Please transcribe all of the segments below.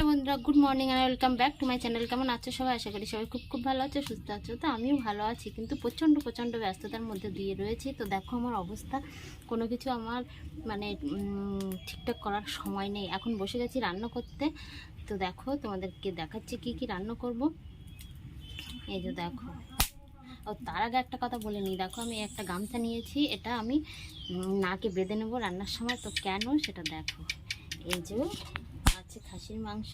Hello বন্ধুরা good morning and welcome back to my channel কেমন আছো সবাই? আশা করি সবাই খুব খুব ভালো আছো, সুস্থ আছো। তো আমিও ভালো আছি, কিন্তু প্রচণ্ড প্রচণ্ড ব্যস্ততার মধ্যে দিয়ে রয়েছি। তো দেখো আমার অবস্থা, কোনো কিছু আমার মানে ঠিকঠাক করার সময় নেই। এখন বসে গেছি রান্না করতে। তো দেখো, তোমাদেরকে দেখাচ্ছি কি কি রান্না করব। এই যে দেখো। ও, তার আগে একটা কথা বলে নিই। দেখো, আমি একটা গামছা নিয়েছি, এটা আমি নাকে বেঁধে নেব রান্নার সময়। তো কেন? সেটা দেখো। এই যে আছে খাসির মাংস।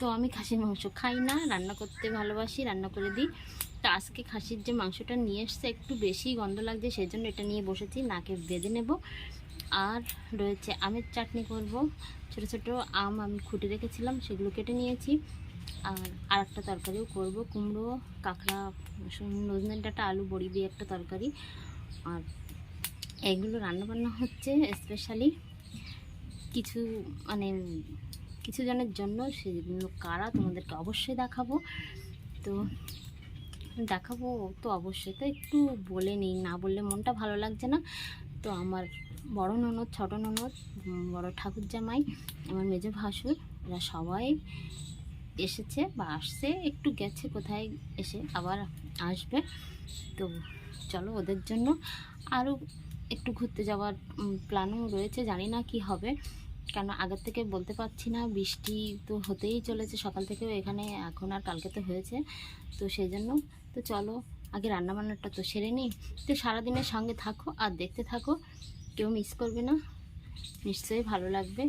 তো আমি খাসির মাংস খাই না, রান্না করতে ভালোবাসি, রান্না করে দিই। তো আজকে খাসির যে মাংসটা নিয়ে এসছে, একটু বেশি গন্ধ লাগছে সেই জন্য এটা নিয়ে বসেছি, নাকে বেঁধে নেব। আর রয়েছে আমের চাটনি করব। ছোট ছোট আম আমি খুঁটে রেখেছিলাম, সেগুলো কেটে নিয়েছি। আর আর একটা তরকারিও করব, কুমড়ো, কাঁকড়া নজনে ডাঁটা, আলু, বড়ি দিয়ে একটা তরকারি। আর এগুলো রান্নাবান্না হচ্ছে স্পেশালি কিছু মানে কিছু জনের জন্য সেগুলো কারা তোমাদেরকে অবশ্যই দেখাবো। তো দেখাবো তো অবশ্যই। তো একটু বলে নিই, না বললে মনটা ভালো লাগছে না। তো আমার বড় ননদ, ছোট ননদ বড় ঠাকুর জামাই, আমার মেজো ভাসুর, এরা সবাই এসেছে বা আসছে, একটু গেছে, কোথায় এসে আবার আসবে। তো চলো ওদের জন্য আরও একটু ঘুরতে যাওয়ার প্ল্যানও রয়েছে, জানি না কি হবে। কেন আগের থেকে বলতে পারছি না, বৃষ্টি তো হতেই চলেছে, সকাল থেকেও এখানে, এখন আর কালকে তো হয়েছে। তো সেই জন্য তো চলো, আগে রান্নাবান্নাটা তো সেরে নিই। তো সারাদিনের সঙ্গে থাকো আর দেখতে থাকো, কেউ মিস করবে না, নিশ্চয়ই ভালো লাগবে।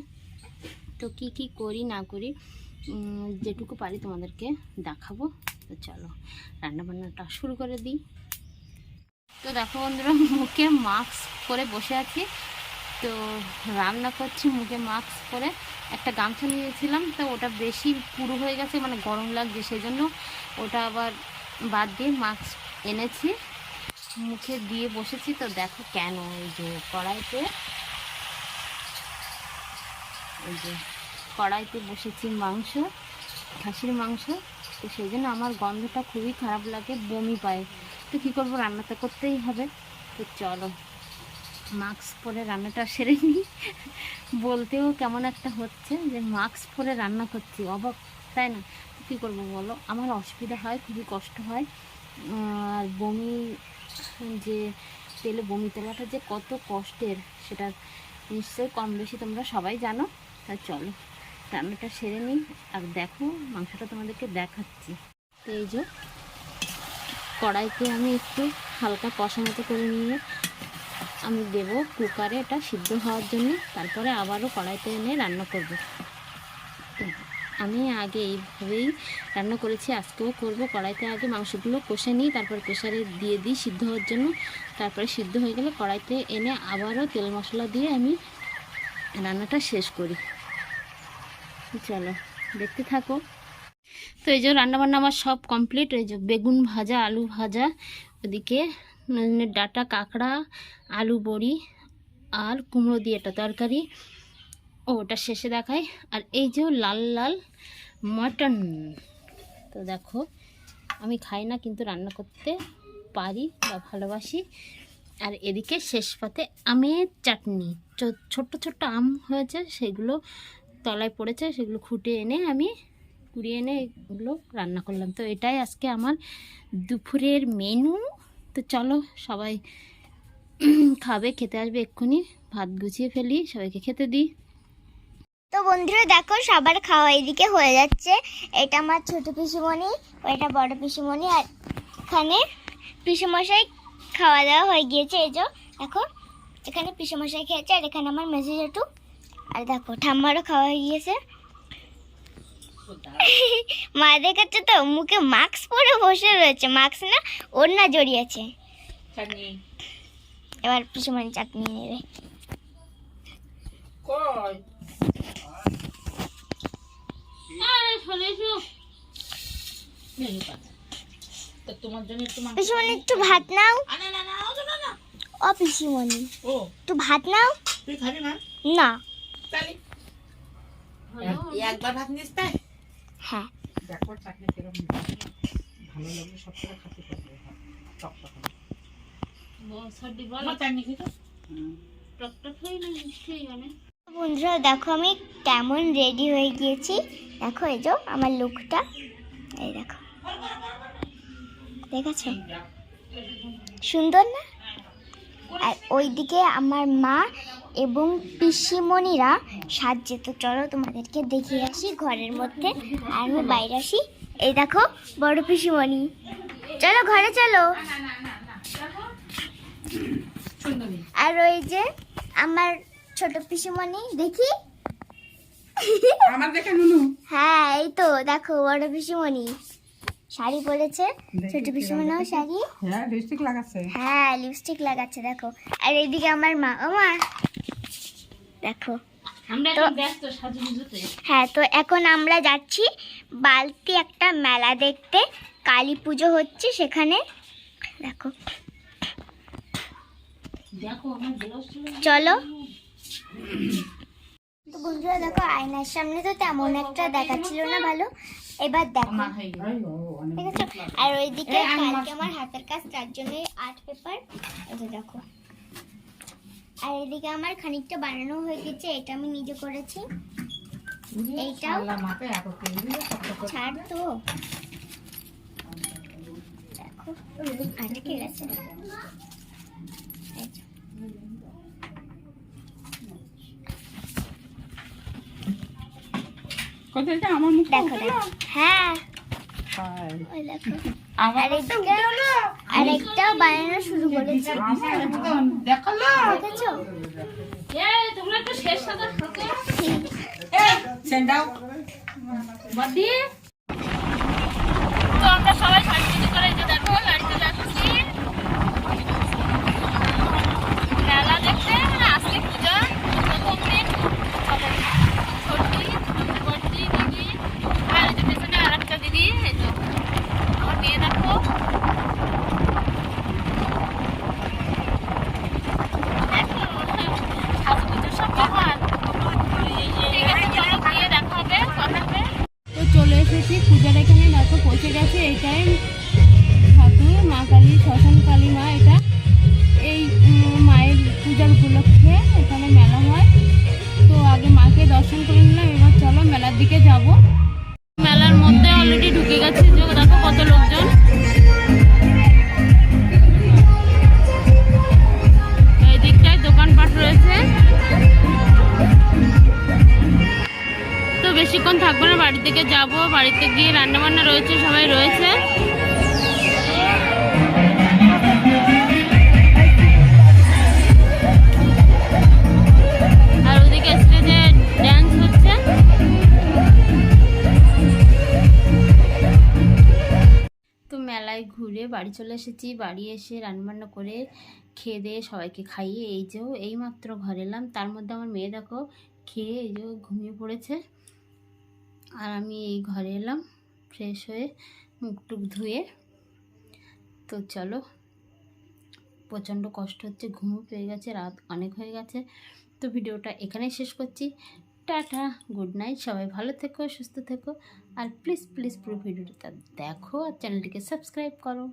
তো কি কি করি না করি যেটুকু পারি তোমাদেরকে দেখাবো। তো চলো, রান্নাবান্নাটা শুরু করে দিই। তো দেখো বন্ধুরা, মুখে মাস্ক পরে বসে আছি। তো রান্না করছি, মুখে মাস্ক পরে। একটা গামছা নিয়েছিলাম, তো ওটা বেশি পুরো হয়ে গেছে মানে গরম লাগছে সেই জন্য ওটা আবার বাদ দিয়ে মাস্ক এনেছি। মুখে দিয়ে বসেছি, তো দেখো কেন এই যে কড়াইতে। এই যে কড়াইতে বসেছি মাংস, খাসির মাংস। তো সেই জন্য আমার গন্ধটা খুবই খারাপ লাগে, বমি পায়। তো কী করব? রান্না তো করতেই হবে। তো চলো, মাস্ক পরে রান্নাটা সেরে নিই। বলতেও কেমন একটা হচ্ছে যে, মাস্ক পরে রান্না করছি, অবাক, তাই না? তো কী করব বলো? আমার অসুবিধা হয়, খুবই কষ্ট হয়। আর বমি, যে তেলে বমি তোলাটা যে কত কষ্টের, সেটা নিশ্চয়ই কম বেশি তোমরা সবাই জানো। তা চলো, রান্নাটা সেরে নিই। আর দেখো, মাংসটা তোমাদেরকে দেখাচ্ছি। তো এই যে কড়াইতে আমি একটু হালকা কষা মতো করে নিয়ে আমি দেবো কুকারে এটা সিদ্ধ হওয়ার জন্য। তারপরে আবারও কড়াইতে এনে রান্না করব। আমি আগে এইভাবেই রান্না করেছি, আজকেও করব। কড়াইতে আগে মাংসগুলো কষে নিই, তারপর প্রেশারে দিয়ে দিই সিদ্ধ হওয়ার জন্য। তারপরে সিদ্ধ হয়ে গেলে কড়াইতে এনে আবারও তেল মশলা দিয়ে আমি রান্নাটা শেষ করি। চলো, দেখতে থাকো। তো এই যে রান্নাবান্না আমার সব কমপ্লিট এই যে বেগুন ভাজা, আলু ভাজা, ওদিকে ডাটা, কাঁকড়া, আলু বড়ি আর কুমড়ো দিয়ে একটা তরকারি। ও, ওটা শেষে দেখায় আর এই যে লাল লাল মটন। তো দেখো, আমি খাই না কিন্তু রান্না করতে পারি বা ভালোবাসি। আর এদিকে শেষ পাতে আমের চাটনি। ছোট্ট ছোট্ট আম হয়েছে, সেগুলো তলায় পড়েছে, সেগুলো খুঁটে এনে আমি কুড়িয়ে এনে এগুলো রান্না করলাম। তো এটাই আজকে আমার দুপুরের মেনু তো চলো সবাই খাবে, খেতে আসবে এক্ষুনি। ভাত গুছিয়ে ফেলি, সবাইকে খেতে দিই। তো বন্ধুরা, দেখো সবার খাওয়া এদিকে হয়ে যাচ্ছে। এটা আমার ছোট পিসিমণি, ওইটা বড় পিসিমণি আর এখানে পিসেমশাই খাওয়া দাওয়া হয়ে গিয়েছে। এই যে, দেখো, এখানে পিসেমশাই খেয়েছে আর এখানে আমার মেসেজ একটু আর দেখো, ঠাম্মারও খাওয়া হয়ে গিয়েছে। মা দেখাচ্ছে তো মুখে মাস্ক পরে বসে রয়েছে। মাস্ক না ওর না জড়িয়েছে এবার পিসেমণি চাটনি নেবে। তোমার জন্য একটু একটু ভাত নাও। আ, না না না ও একটু ভাত নাও। না। একবার ভাত নিস তাই? হ্যাঁ। দেখো চাটনি কীরকম ভালো লাগলে সব খেতে পারবে টক টক বন্ধুরা দেখো আমি কেমন রেডি হয়ে গিয়েছি। দেখো এই যে আমার লুকটা এই দেখো। দেখেছ? সুন্দর না? আর ওইদিকে আমার মা এবং পিসিমণিরা সাজছে তো চলো তোমাদেরকে দেখিয়ে আসি ঘরের মধ্যে। আর আমি বাইরে আসি। এই দেখো বড় পিসিমণি। চলো ঘরে চলো। আর ওই যে আমার ছোট পিসিমণি দেখি? আমার দেখে নুনু। হ্যাঁ এই তো দেখো বড় পিসিমণি। শাড়ি পরেছে ছোট কিরম শাড়ি। হ্যাঁ লিপস্টিক লাগাচ্ছে। হ্যাঁ লিপস্টিক লাগাচ্ছে দেখো। আর এইদিকে আমার মা ও মা। দেখো। আমরা তো- ব্যস্ত সাজুগুজুতে। হ্যাঁ তো এখন আমরা যাচ্ছি বালতি একটা মেলা দেখতে। কালী পুজো হচ্ছে সেখানে। দেখো। দেখো চলো তো বন্ধুরা দেখো আয়নার সামনে তো তেমন একটা দেখাচ্ছিল না ভালো। এবার দেখো। ঠিক আছে? আর ওইদিকে কালকে আমার হাতের কাজ তার জন্য আর্ট পেপার। যে দেখো। আর এদিকে আমার খানিকটা বানানো হয়ে গেছে এটা আমি নিজে করেছি। এইটাও? ছাড় তো। দেখো আটকে গেছে? এই যে। কত এটা? আমার মুখ দেখো। হ্যাঁ। হায়। আমার আর বানানো শুরু করেছি দেখেছ তোমরা একটু শেষ সাদা তো আমরা সবাই সাজুগুজু করে দেখো দেখো পৌঁছে গেছে এইটাই ঠাকুর, মা কালী, শ্মশান কালী মা, এটা এই মায়ের পূজার উপলক্ষে এখানে মেলা হয়। তো আগে মাকে দর্শন করে নিলাম, এবার চলো মেলার দিকে যাব। মেলার থাকব দিকে যাব, বাড়িতে গিয়ে রান্না বান্না রয়েছে, সবাই রয়েছে। আর ওদিকে তো মেলায় ঘুরে বাড়ি চলে এসেছি, বাড়ি এসে রান্নাবান্না করে খেয়ে দিয়ে সবাইকে খাইয়ে, এই যে এই মাত্র ঘরে এলাম। তার মধ্যে আমার মেয়ে দেখো, খেয়ে এই যে ঘুমিয়ে পড়েছে। আর আমি এই ঘরে এলাম ফ্রেশ হয়ে মুখ টুক ধুয়ে। তো চলো, প্রচণ্ড কষ্ট হচ্ছে, ঘুম পেয়ে গেছে, রাত অনেক হয়ে গেছে। তো ভিডিওটা এখানেই শেষ করছি। টাটা গুড নাইট সবাই ভালো থেকো, সুস্থ থেকো। আর প্লিজ প্লিজ পুরো ভিডিওটা দেখো আর চ্যানেলটিকে সাবস্ক্রাইব করো।